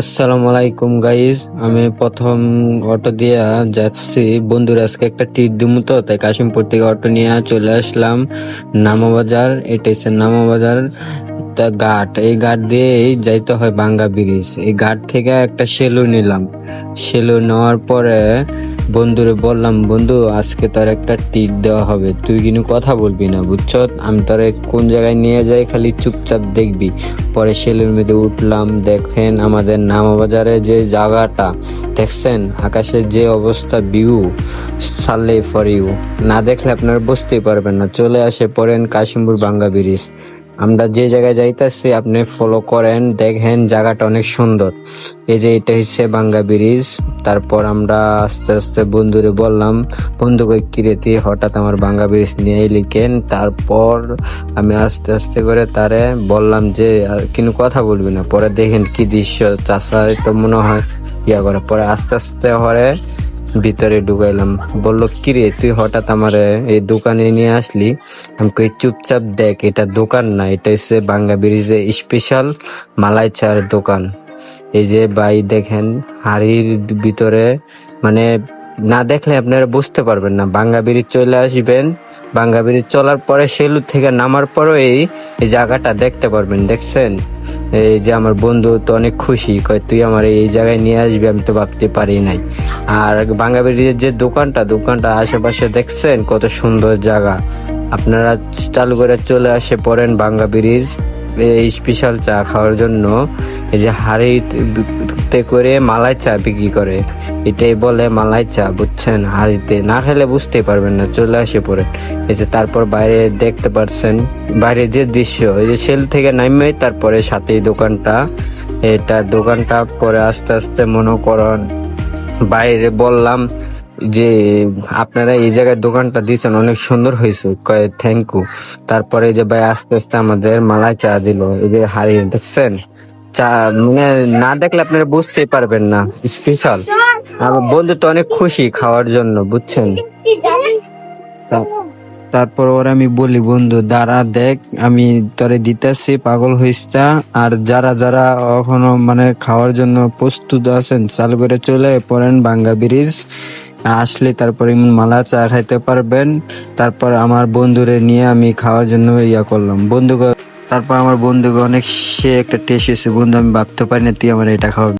আসসালামু আলাইকুম গাইজ আমি প্রথম অটো দিয়ে যাচ্ছি। বন্ধুর, আজকে একটা টিট দিমু তো, তাই কাশিমপুর থেকে অটো নিয়ে চলে আসলাম। নামাবাজার এটা হচ্ছে নামাবাজার তা ঘাট। এই ঘাট দিয়েই যাইতে হয় বাঙ্গা ব্রিজ। এই ঘাট থেকে একটা সেলু নিলাম। সেলু নেওয়ার পরে বন্ধুরে বললাম, বন্ধু, আজকে তোর একটা টিট দেওয়া হবে। তুই কিন্তু কথা বলবি না, বুঝছ? আমি তোরে কোন জায়গায় নিয়ে যাই খালি চুপচাপ দেখবি। পরে সেলুর মধ্যে উঠলাম। দেখেন আমাদের নামাবাজারে যে জায়গাটা, দেখছেন? আকাশের যে অবস্থা ভিউ সালে ফর ইউ না দেখলে আপনারা বুঝতেই পারবেন না। চলে আসে পড়েন কাশিমপুর বাঙ্গা ব্রিজ আমরা যে জায়গায় যাইতাছি, আপনি ফলো করেন, দেখেন, জায়গাটা অনেক সুন্দর। এই যে এটা হচ্ছে বাঙ্গা ব্রিজ, তারপর আমরা আস্তে আস্তে বন্ধুরে বললাম, বন্ধু কই কিরে তুই হঠাৎ আমার বাঙ্গা ব্রিজ নিয়ে লিখেন তারপর আমি আস্তে আস্তে করে তারে বললাম যে কিন্তু কথা বলবি না, পরে দেখেন কি দৃশ্য। চাষা তো মনে হয় ইয়া করে, পরে আস্তে আস্তে হরে ভিতরে ঢুকাইলাম। বলল, কিরে, তুই হঠাৎ আমার এই দোকানে নিয়ে আসলি? আমি কই, চুপচাপ দেখ, এটা দোকান না, এটা হচ্ছে বাঙ্গা ব্রিজে স্পেশাল মালাই চার দোকান। এই যে ভাই দেখেন, হাড়ির ভিতরে মানে না দেখলে আপনারা বুঝতে পারবেন না। বাঙ্গা ব্রিজ চলে আসবেন বাঙ্গা ব্রিজ চলার পরে সেলু থেকে নামার পরও এই জায়গাটা দেখতে পারবেন, দেখছেন? এই যে আমার বন্ধু তো অনেক খুশি, কয়, তুই আমার এই জায়গায় নিয়ে আসবি, আমি তো ভাবতে পারি নাই। আর বাঙ্গা ব্রিজের যে দোকানটা দোকানটা আশেপাশে দেখছেন কত সুন্দর জায়গা। আপনারা চালু করে চলে আসে পড়েন বাঙ্গা ব্রিজ, এই স্পেশাল চা খাওয়ার জন্য। এই যে হাড়িতে করে মালাই চা বিক্রি করে, এটাই বলে মালাই চা, বুঝছেন? হাড়িতে না খেলে বুঝতেই পারবেন না, চলে আসে পরে। এই যে তারপর বাইরে দেখতে পারছেন, বাইরে যে দৃশ্য, এই যে সেল থেকে নামে তারপরে সাথে দোকানটা, এটা দোকানটা পরে আস্তে আস্তে মনে করেন বাইরে বললাম যে আপনারা এই জায়গায় দোকানটা দিয়েছেন, অনেক সুন্দর হয়েছে, কয়ে থ্যাংক ইউ তারপরে যে ভাই আস্তে আস্তে আমাদের মালাই চা দিল, এই যে হারিয়ে দেখছেন? মানে না দেখলে আপনারা বুঝতেই পারবেন না স্পেশাল আমার বন্ধু তো অনেক খুশি খাওয়ার জন্য, বুঝছেন? তারপর ওর আমি বলি, বন্ধু, দাঁড়া দেখ, আমি তোরে দিতেছি, পাগল হইস্তা আর যারা যারা এখনও মানে খাওয়ার জন্য প্রস্তুত আছেন, চালু করে চলে পড়েন বাঙ্গা ব্রিজ। আসলে তারপরে মালা চা খাইতে পারবেন। তারপর আমার বন্ধুরে নিয়ে আমি খাওয়ার জন্য ইয়া করলাম। বন্ধু তারপর আমার বন্ধুকে অনেক সে একটা টেস্ট এসে বন্ধু, আমি ভাবতে পারি না তুই আমার এটা খাওয়া